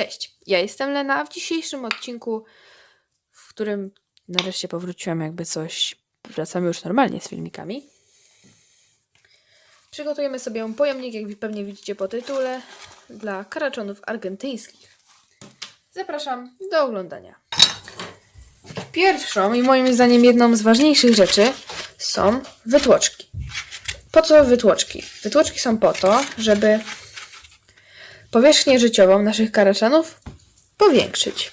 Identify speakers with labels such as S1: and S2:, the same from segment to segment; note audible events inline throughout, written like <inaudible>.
S1: Cześć, ja jestem Lena, w dzisiejszym odcinku, w którym nareszcie powróciłam jakby coś, wracamy już normalnie z filmikami. Przygotujemy sobie pojemnik, jak pewnie widzicie po tytule, dla karaczonów argentyńskich. Zapraszam do oglądania. Pierwszą i moim zdaniem jedną z ważniejszych rzeczy są wytłoczki. Po co wytłoczki? Wytłoczki są po to, żeby powierzchnię życiową naszych karaczanów powiększyć.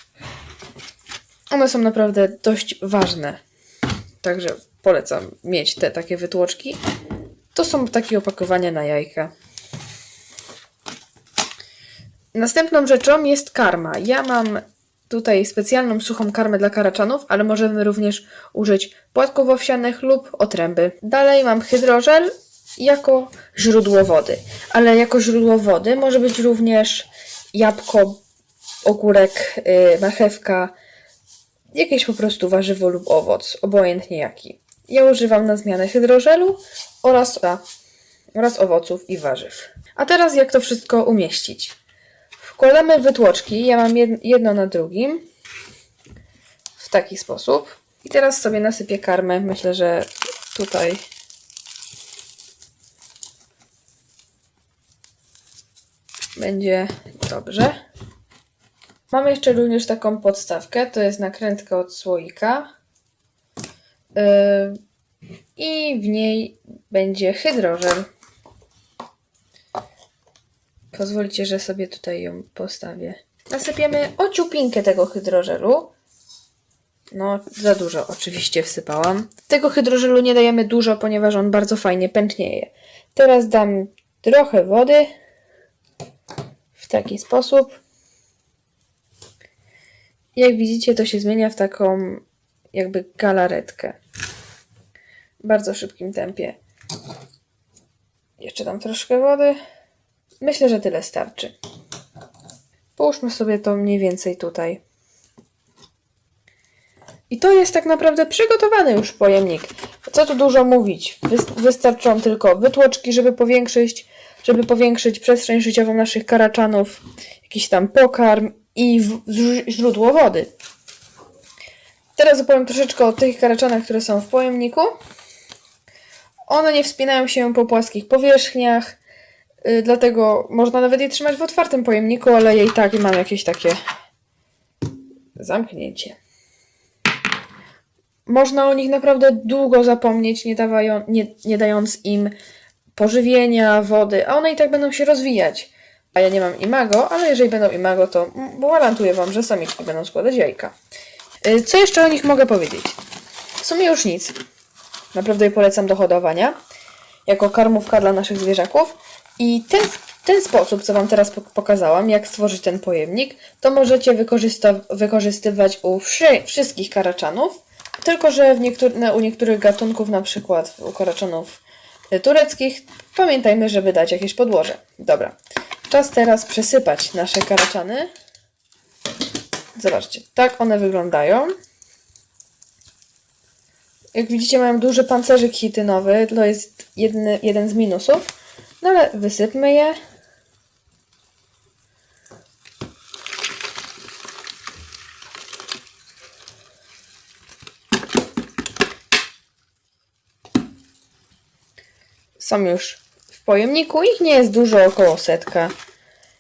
S1: One są naprawdę dość ważne. Także polecam mieć te takie wytłoczki. To są takie opakowania na jajka. Następną rzeczą jest karma. Ja mam tutaj specjalną suchą karmę dla karaczanów, ale możemy również użyć płatków owsianych lub otręby. Dalej mam hydrożel jako źródło wody, ale jako źródło wody może być również jabłko, ogórek, yy, marchewka, jakieś po prostu warzywo lub owoc, obojętnie jaki. Ja używam na zmianę hydrożelu oraz, oraz owoców i warzyw. A teraz jak to wszystko umieścić? Wkładamy wytłoczki, ja mam jed- jedno na drugim, w taki sposób. I teraz sobie nasypię karmę, myślę, że tutaj będzie dobrze. Mamy jeszcze również taką podstawkę, to jest nakrętka od słoika. Yy, I w niej będzie hydrożel. Pozwolicie, że sobie tutaj ją postawię. Nasypiemy ociupinkę tego hydrożelu. No, za dużo oczywiście wsypałam. Tego hydrożelu nie dajemy dużo, ponieważ on bardzo fajnie pęcznieje. Teraz dam trochę wody. W taki sposób. Jak widzicie, to się zmienia w taką jakby galaretkę. W bardzo szybkim tempie. Jeszcze dam troszkę wody. Myślę, że tyle starczy. Połóżmy sobie to mniej więcej tutaj. I to jest tak naprawdę przygotowany już pojemnik. Co tu dużo mówić? Wys- wystarczą tylko wytłoczki, żeby powiększyć, żeby powiększyć przestrzeń życiową naszych karaczanów, jakiś tam pokarm i źródło wody. Teraz opowiem troszeczkę o tych karaczanach, które są w pojemniku. One nie wspinają się po płaskich powierzchniach, y, dlatego można nawet je trzymać w otwartym pojemniku, ale ja i tak mam jakieś takie zamknięcie. Można o nich naprawdę długo zapomnieć, nie, dawają, nie, nie dając im pożywienia, wody, a one i tak będą się rozwijać. A ja nie mam imago, ale jeżeli będą imago, to gwarantuję Wam, że samiczki będą składać jajka. Y, Co jeszcze o nich mogę powiedzieć? W sumie już nic. Naprawdę je polecam do hodowania. Jako karmówka dla naszych zwierzaków. I ten, ten sposób, co Wam teraz pok- pokazałam, jak stworzyć ten pojemnik, to możecie wykorzystywać u wszy- wszystkich karaczanów. Tylko, że w niektór- na- u niektórych gatunków, na przykład u karaczanów tureckich, pamiętajmy, żeby dać jakieś podłoże. Dobra. Czas teraz przesypać nasze karaczany. Zobaczcie, tak one wyglądają. Jak widzicie, mają duży pancerzyk chitynowy. To jest jedny, jeden z minusów. No ale wysypmy je. Są już w pojemniku. Ich nie jest dużo, około setka.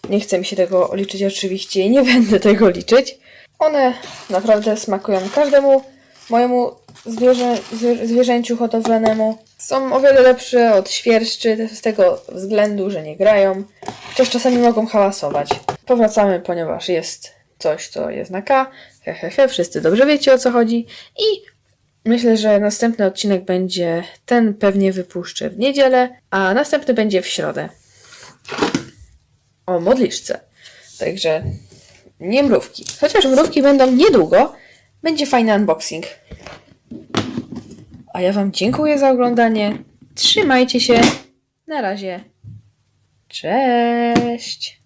S1: Nie chcę mi się tego liczyć oczywiście i nie <laughs> będę tego liczyć. One naprawdę smakują każdemu mojemu zwierzę, zwie- zwierzęciu hodowlanemu. Są o wiele lepsze od świerszczy z tego względu, że nie grają. Chociaż czasami mogą hałasować. Powracamy, ponieważ jest coś, co jest na K. He, he, he. Wszyscy dobrze wiecie o co chodzi. I myślę, że następny odcinek będzie ten pewnie wypuszczę w niedzielę, a następny będzie w środę o modliszce. Także nie mrówki. Chociaż mrówki będą niedługo, będzie fajny unboxing. A ja Wam dziękuję za oglądanie. Trzymajcie się. Na razie. Cześć.